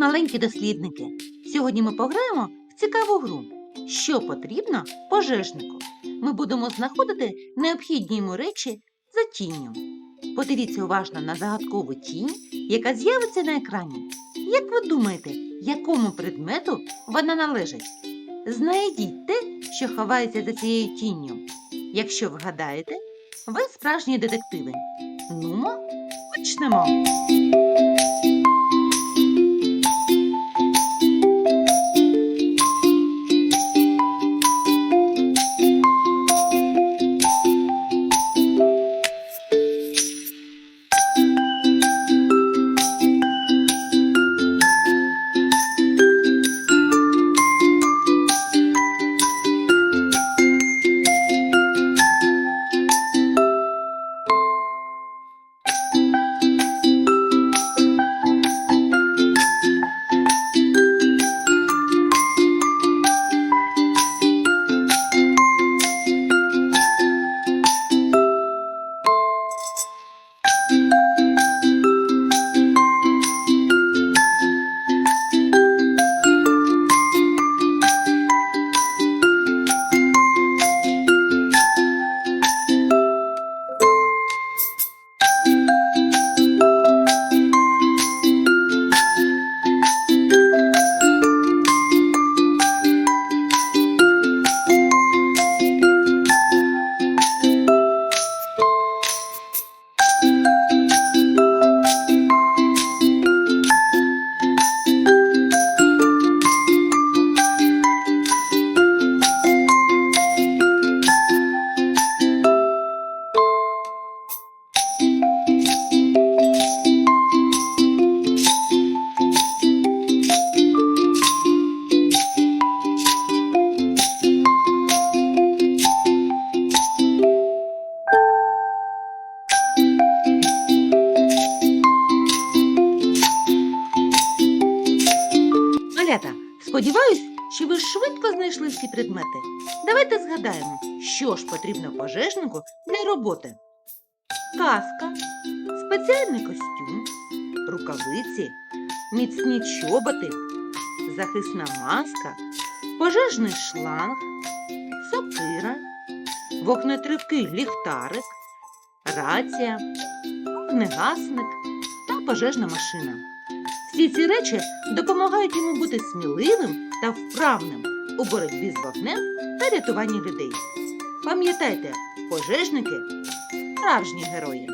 маленькі дослідники! Сьогодні ми пограємо в цікаву гру. Що потрібно пожежнику? Ми будемо знаходити необхідні йому речі за тінню. Подивіться уважно на загадкову тінь, яка з'явиться на екрані. Як ви думаєте, якому предмету вона належить? Знайдіть те, що ховається за цією тінню. Якщо вгадаєте, ви справжні детективи. Нумо, почнемо. Сподіваюсь, що ви швидко знайшли всі предмети. Давайте згадаємо, що ж потрібно пожежнику для роботи. Каска, спеціальний костюм, рукавиці, міцні чоботи, захисна маска, пожежний шланг, сокира, вогнетривкий ліхтарик, рація, вогнегасник та пожежна машина. Всі ці речі допомагають йому бути сміливим та вправним у боротьбі з вогнем та рятуванні людей. Пам'ятайте, пожежники справжні герої.